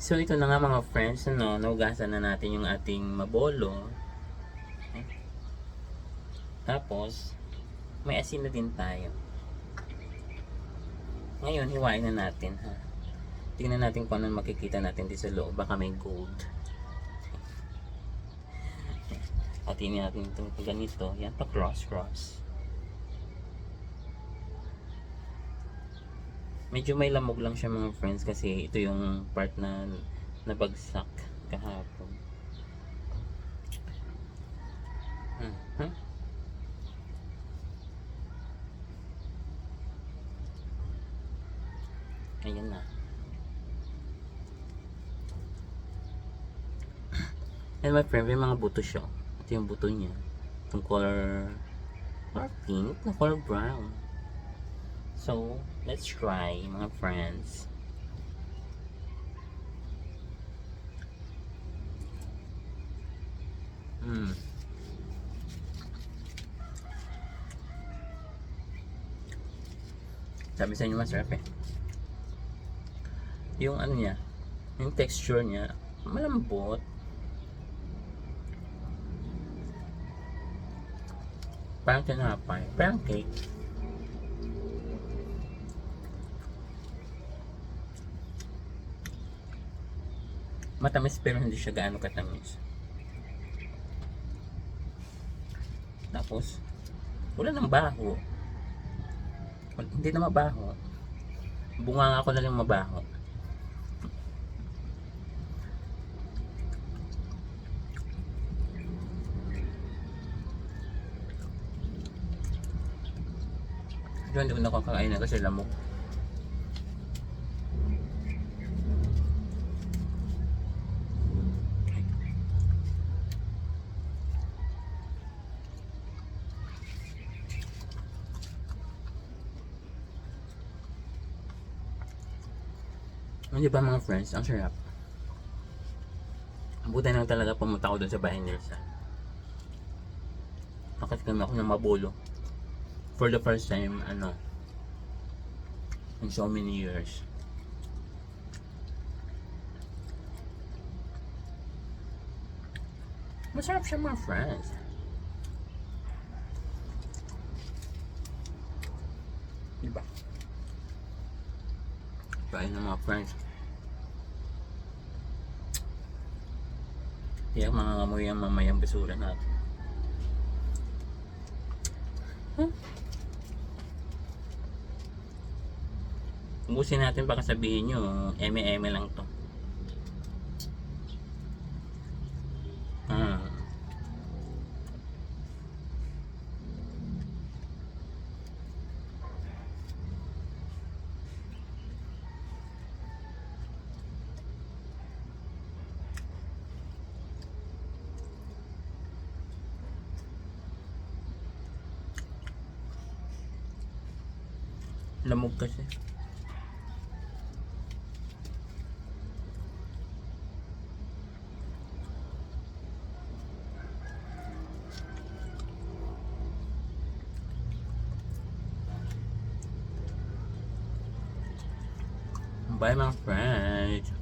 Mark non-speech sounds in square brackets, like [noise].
So ito na nga mga friends, ano, naugasan na natin yung ating mabolo. Tapos, may asin na din tayo. Ngayon, hiwain na natin ha. Tingnan natin kung ano makikita natin dito sa loob. Baka may gold. Atin natin ito ganito. Yan pa cross Medyo may lamog lang siya mga friends kasi ito yung part na nabagsak kahapon. Hmm. huh? Ayan na. [coughs] And my friend, may mga buto siya. Ito yung buto niya. Itong color, color pink na color brown. So, let's try mga friends. Hmm. Sabi sa inyo masarap eh. Yung ano niya, yung texture niya, malambot. Parang tinapay, parang cake. Matamis pero hindi siya gaano katamis. Tapos, wala nang baho. Hindi na mabaho. Bunga nga ako na lang mabaho. Diyan, hindi ko nakakain na kasi lamok. Hindi ba mga friends, ang sarap. Buti lang talaga pumunta ako doon sa bahay ni Rizal. Bakit kami ako ng mabolo. For the first time, ano, in so many years. Masarap siya mga friends. Diba? Kain ng mga friends. Kaya mga ngamoy ang mamayang basura natin. Huh? Ubusin natin baka sabihin nyo, eme-eme lang to. Lamog kasi. Bye mga friends.